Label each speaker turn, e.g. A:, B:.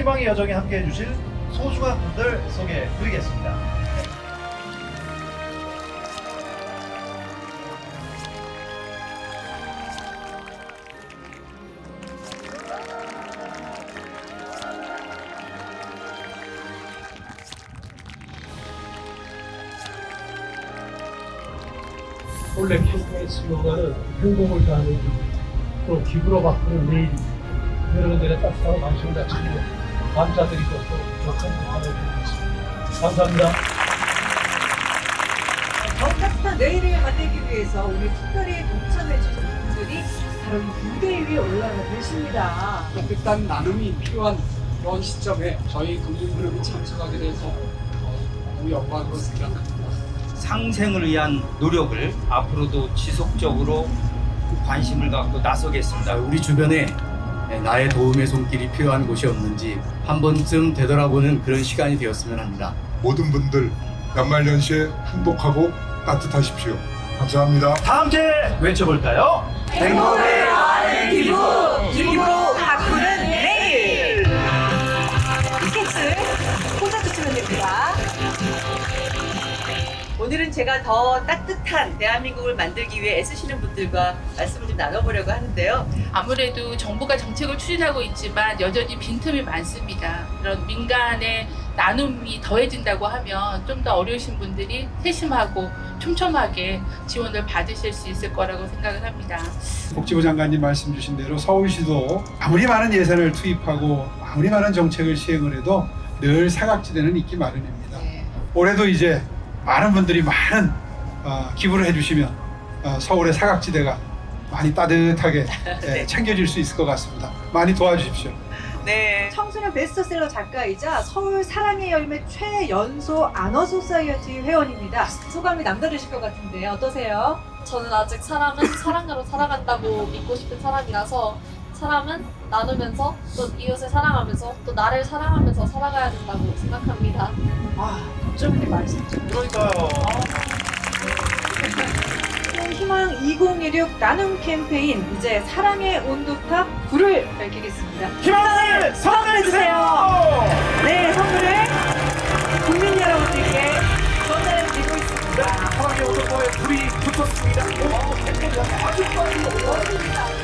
A: 희망의 여정에 함께해 주실 소중한 분들 소개해 드리겠습니다.
B: 원래 캠페인 슬로건은 행복을 다하는 또 기부로 바꾸는 내일, 여러분들의 따뜻한 관심 가지고 감사드리고 또 격한 부탁을 드리겠습니다. 감사합니다.
C: 더 따뜻한 내일을 만들기 위해서 오늘 특별히 동참해 주신 분들이 바로 이 무대 위에 올라가 계십니다.
D: 따뜻한 나눔이 필요한 그런 시점에 저희 금융그룹이 참석하게 돼서 어, 너무 영광으로 생각합니다.
E: 상생을 위한 노력을 앞으로도 지속적으로 관심을 갖고 나서겠습니다.
F: 우리 주변에 나의 도움의 손길이 필요한 곳이 없는지 한 번쯤 되돌아보는 그런 시간이 되었으면 합니다.
G: 모든 분들 연말연시에 행복하고 따뜻하십시오. 감사합니다.
A: 다 함께 외쳐볼까요?
C: 행복을
H: 오늘은 제가 더 따뜻한 대한민국을 만들기 위해 애쓰시는 분들과 말씀을 좀 나눠보려고 하는데요.
I: 아무래도 정부가 정책을 추진하고 있지만 여전히 빈틈이 많습니다. 그런 민간의 나눔이 더해진다고 하면 좀 더 어려우신 분들이 세심하고 촘촘하게 지원을 받으실 수 있을 거라고 생각을 합니다.
J: 복지부 장관님 말씀 주신 대로 서울시도 아무리 많은 예산을 투입하고 아무리 많은 정책을 시행을 해도 늘 사각지대는 있기 마련입니다. 올해도 이제 많은 분들이 많은 어, 기부를 해주시면 어, 서울의 사각지대가 많이 따뜻하게 예, 챙겨질 수 있을 것 같습니다. 많이 도와주십시오.
H: 네.
C: 청소년 베스트셀러 작가이자 서울 사랑의 열매 최연소 아너 소사이어티 회원입니다. 소감이 남다르실 것 같은데 어떠세요?
K: 저는 아직 사람은 사랑으로 살아간다고 믿고 싶은 사람이라서 사람은 나누면서 또 이웃을 사랑하면서 또 나를 사랑하면서 살아가야 된다고 생각합니다.
C: 아, doctor님 말씀 좀
A: 그러니까요.
C: 희망 2016 나눔 캠페인 이제 사랑의 온도탑 불을 밝히겠습니다.
A: 희망을 선언해주세요!
C: 네, 선물을 국민 여러분들께 전달해드리고 있습니다.
A: 사랑의 오른쪽에 불이 붙었습니다. 오, 아주 빨리